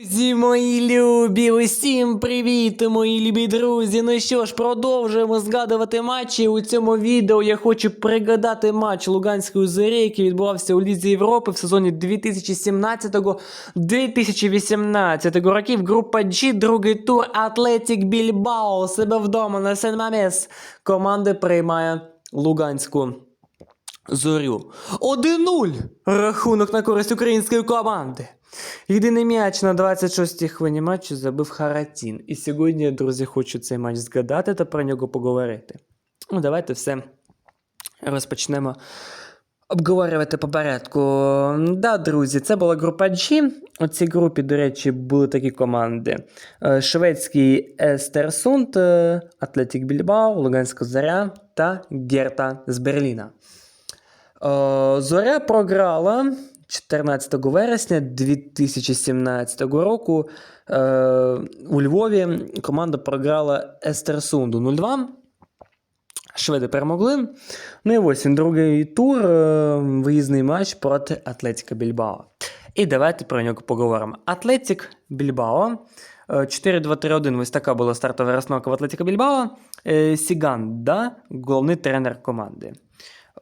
Друзі, мої любі, усім привіт, мої любі друзі. Ну що ж, продовжуємо згадувати матчі. У цьому відео я хочу пригадати матч Луганської зорі, який відбувався у Лізі Європи в сезоні 2017-2018 років. Група G, другий тур Атлетік Більбао. Себе вдома на Сен-Мамес. Команда приймає Луганську. Зорю. 1-0! Рахунок на користь української команди. Єдиний м'яч на 26-й хвилині матчу забив Харатін. І сьогодні, друзі, хочу цей матч згадати та про нього поговорити. Ну, давайте все розпочнемо обговорювати по порядку. Да, друзі, це була група G. У цій групі, до речі, були такі команди: Е, шведський Естерсунд, Атлетік Більбао, Луганська Заря та Герта з Берліна. Е, Зоря програла 14 вересня 2017 року. Е, у Львові команда програла Естерсунду 0-2. Шведи перемогли. Ну і ось він другий тур, е, виїзний матч проти Атлетіка Більбао. І давайте про нього поговоримо. Атлетік Більбао. е, 4-2-3-1. Ось така була стартова розстановка в Атлетіка Більбао. Е, Сіган, да, головний тренер команди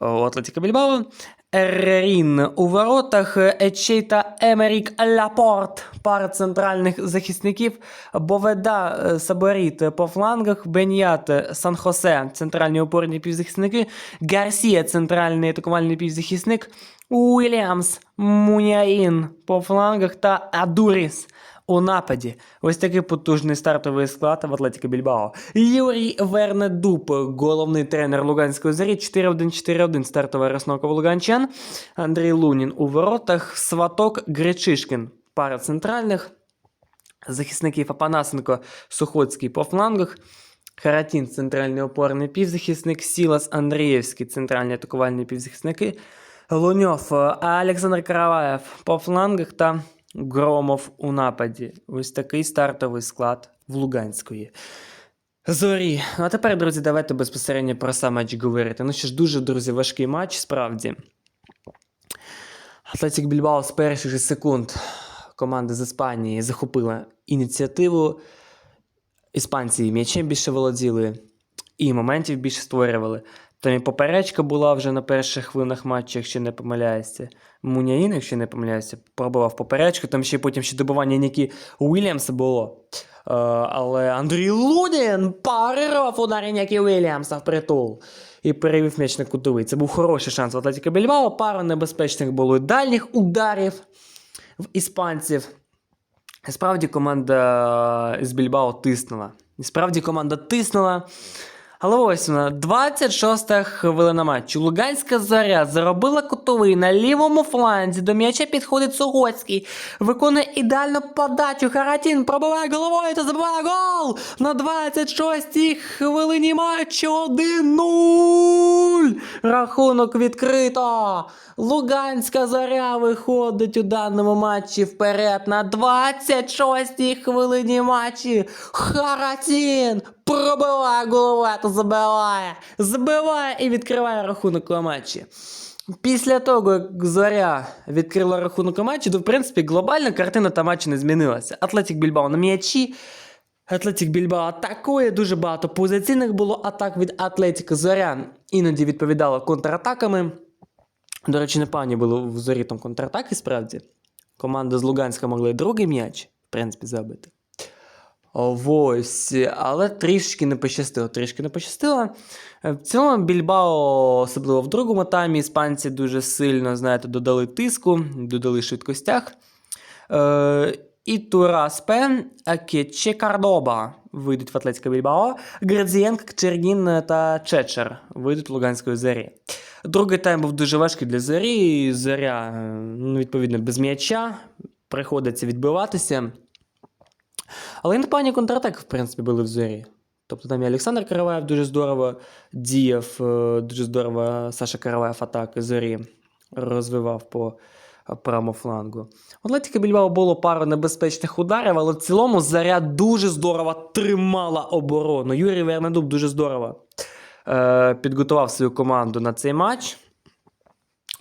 у Атлетіка Більбао. Еррін у воротах, Ечей та Емерік Лапорт, пара центральних захисників, Боведа е, Саборіт по флангах, Беньят Сан-Хосе, центральні опорні півзахисники, Гарсія, центральний атакувальний півзахисник, Уільямс Муняїн по флангах та Адуріс у нападі. Ось такий потужний стартовий склад в Атлетіка Більбао. Юрій Вернедуб, головний тренер Луганської зорі, 4-1-4-1 стартова розновка в Луганчан. Андрій Лунін у воротах, Сваток Гречишкін, пара центральних. Захисників Апанасенко Сухоцький по флангах. Харатін центральний опорний півзахисник, Сілас Андрієвський центральні атакувальні півзахисники, Луньов, Олександр Караваєв по флангах та Громов у нападі. Ось такий стартовий склад в Луганської. Зорі. Ну а тепер, друзі, давайте безпосередньо про сам матч говорити. Ну що ж, дуже, друзі, важкий матч, справді. Атлетік Більбао з перших же секунд команда з Іспанії захопила ініціативу. Іспанці м'ячем більше володіли, і моментів більше створювали. Там і поперечка була вже на перших хвилинах матчу, якщо не помиляюся. Муняїн, якщо не помиляюся, пробував поперечку. Там ще потім ще добування Нікі Уільямса було. Е, але Андрій Лунін парирував ударі Нікі Уільямса в притул і перевів м'яч на кутовий. Це був хороший шанс в Атлетіка Більбао. Пару небезпечних було і дальніх ударів в іспанців. Справді команда з Більбао тиснула. Справді команда тиснула. Але ось вона, 26-та хвилина матчу. Луганська заря заробила кутовий на лівому фланзі. До м'яча підходить Сугоцький. Виконує ідеальну подачу. Харатін пробиває головою та забиває гол! На 26-й хвилині матчу 1-0! Рахунок відкрито! Луганська заря виходить у даному матчі вперед на 26-й хвилині матчі. Харатін пробиває головою та забиває. Забиває і відкриває рахунок у матчі. Після того, як Зоря відкрила рахунок у матчі, то в принципі глобальна картина та матчу не змінилася. Атлетік Більбао на м'ячі. Атлетік Більбао атакує, дуже багато позиційних було атак від Атлетіка Зоря. Іноді відповідала контратаками. До речі, непогані були в зорі там контратаки, справді. Команда з Луганська могла другий м'яч, в принципі, забити. Ось, але трішки не пощастило. Трішки не пощастило. Е, В цілому Більбао, особливо в другому таймі, іспанці дуже сильно, знаєте, додали тиску, додали швидкостях. Е, і Тураспе, Акече Кардоба вийдуть в Атлетика Більбао, Градзієнк, Чергін та Чечер вийдуть в Луганської зорі. Другий тайм був дуже важкий для зорі. Зоря, е, ну, відповідно, без м'яча. Приходиться відбиватися. Але і непогані контратаки, в принципі, були в зорі. Тобто там і Олександр Караваєв дуже здорово діяв, е, дуже здорово Саша Караваєв атаки зорі розвивав по е, правому флангу. Атлетіка Більбао було пару небезпечних ударів, але в цілому заря дуже здорово тримала оборону. Юрій Вернедуб дуже здорово е, підготував свою команду на цей матч.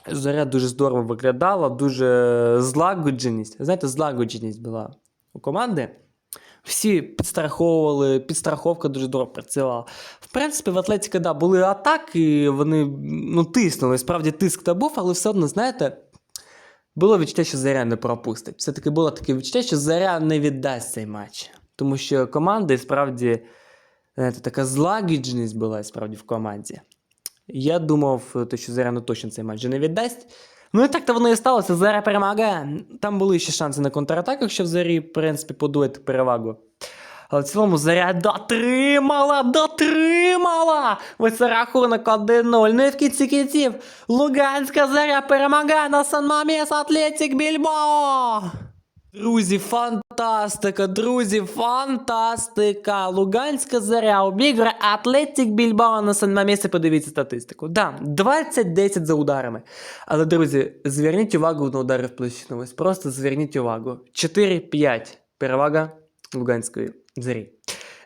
Заря дуже здорово виглядала, дуже злагодженість. Знаєте, злагодженість була у команди. Всі підстраховували, підстраховка дуже добре працювала. В принципі, в Атлетіка, да, були атаки, вони ну, тиснули. Справді тиск та був, але все одно, знаєте, було відчуття, що Заря не пропустить. Все-таки було таке відчуття, що Заря не віддасть цей матч. Тому що команда справді знаєте, така злагідженість була справді в команді. Я думав, що Заря ну, точно цей матч не віддасть. Ну і так то воно і сталося. Заря перемагає. Там були ще шанси на контратаках, якщо в Зарі, в принципі, подуєте перевагу. Але в цілому Заря дотримала, дотримала! Ось рахунок 1-0. Ну і в кінці кінців Луганська Заря перемагає на Сан-Маміс Атлетік Більбао! Друзі, фантастика, друзі, фантастика! Луганська заря обіграє Атлетік Більбао на Сан-Мамесі. Подивіться статистику. Да, 20-10 за ударами. Але, друзі, зверніть увагу на удари в площину. Ось просто зверніть увагу. 4-5 перевага Луганської зарі.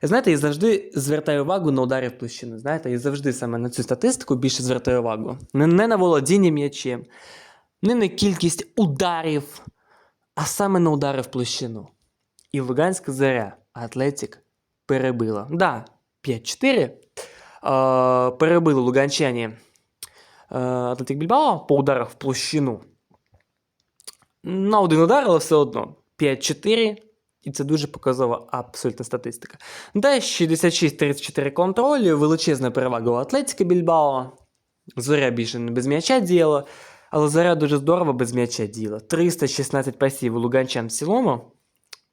Знаєте, я завжди звертаю увагу на удари в площину. Знаєте, я завжди саме на цю статистику більше звертаю увагу. Не на володіння м'ячем, не на кількість ударів а саме на удари в площину. І Луганська заря Атлетік перебила. Да, 5-4. Е, перебили луганчані е, Атлетик Більбао по ударах в площину. На один удар, але все одно 5-4. І це дуже показова абсолютна статистика. Де 66-34 контролю, величезна перевага у Атлетика Більбао. Зоря більше не без м'яча діяла. Але Заря дуже здорово без м'яча діла. 316 пасів у Луганчан в цілому.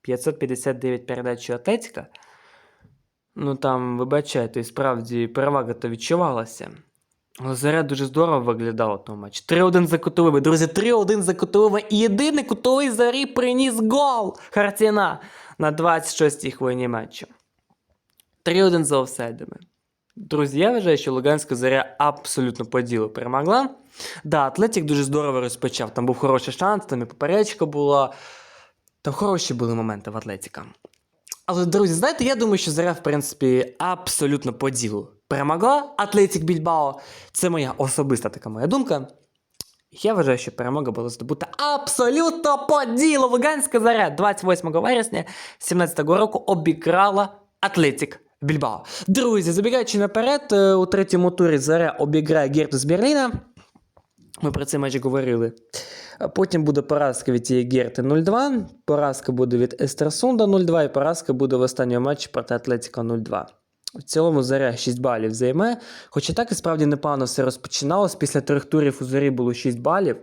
559 передач у Атлетика. Ну там, вибачайте, і справді перевага то відчувалася. Але Заря дуже здорово виглядала в тому матчі. 3-1 за кутовими. Друзі, 3-1 за кутовими. І єдиний кутовий зарі приніс гол Хартіна на 26-й хвилині матчу. 3-1 за офсайдами. Друзі, я вважаю, що Луганська заря абсолютно по ділу перемогла. Да, Атлетік дуже здорово розпочав. Там був хороший шанс, там і поперечка була. Там хороші були моменти в Атлетіка. Але, друзі, знаєте, я думаю, що Заря, в принципі, абсолютно по ділу перемогла Атлетік Більбао. Це моя особиста така моя думка. Я вважаю, що перемога була здобута абсолютно по ділу. Луганська заря 28 вересня 2017 року обікрала Атлетік Більбао. Друзі, забігаючи наперед, е, у третьому турі Заря обіграє Герту з Берліна. Ми про це майже говорили. Потім буде поразка від цієї Герти 0-2, поразка буде від Естерсунда 0-2 і поразка буде в останньому матчі проти Атлетіка 0-2. В цілому Заря 6 балів займе. Хоча так і справді непогано все розпочиналось. Після трьох турів у Зарі було 6 балів.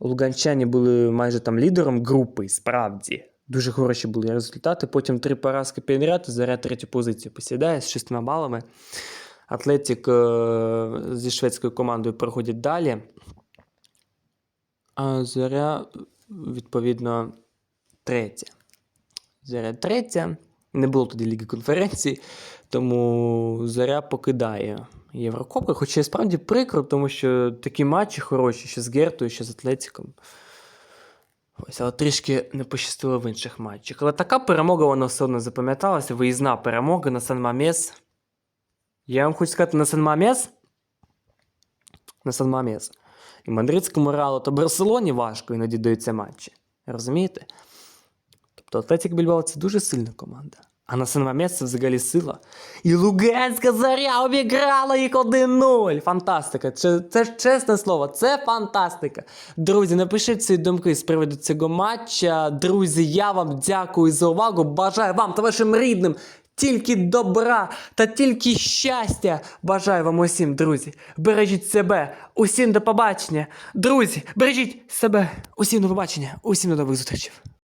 Луганчані були майже там лідером групи, справді. Дуже хороші були результати. Потім три поразки підряд, Заря третю позицію посідає з 6 балами. Атлетік е- зі шведською командою проходять далі. А Заря, відповідно, третя. Заря третя. Не було тоді Ліги конференції, тому Заря покидає Єврокубки. Хоча справді прикро, тому що такі матчі хороші, що з Гертою, що з Атлетиком. Ось, але трішки не пощастило в інших матчах. Але така перемога вона все одно запам'яталася. Виїзна перемога на Сан-Мамес. Я вам хочу сказати, на Сан-Мамес. На Сан-Мамес. І мадридському Реалу та Барселоні важко іноді даються матчі. Розумієте? Тобто Атлетик Більбао це дуже сильна команда. А на Сан-Мамес взагалі сила. І Луганська заря обіграла їх 1-0. Фантастика. Це, це чесне слово, це фантастика. Друзі, напишіть свої думки з приводу цього матча. Друзі, я вам дякую за увагу. Бажаю вам та вашим рідним тільки добра та тільки щастя. Бажаю вам усім, друзі. Бережіть себе. Усім до побачення. Друзі, бережіть себе. Усім до побачення. Усім до нових зустрічей.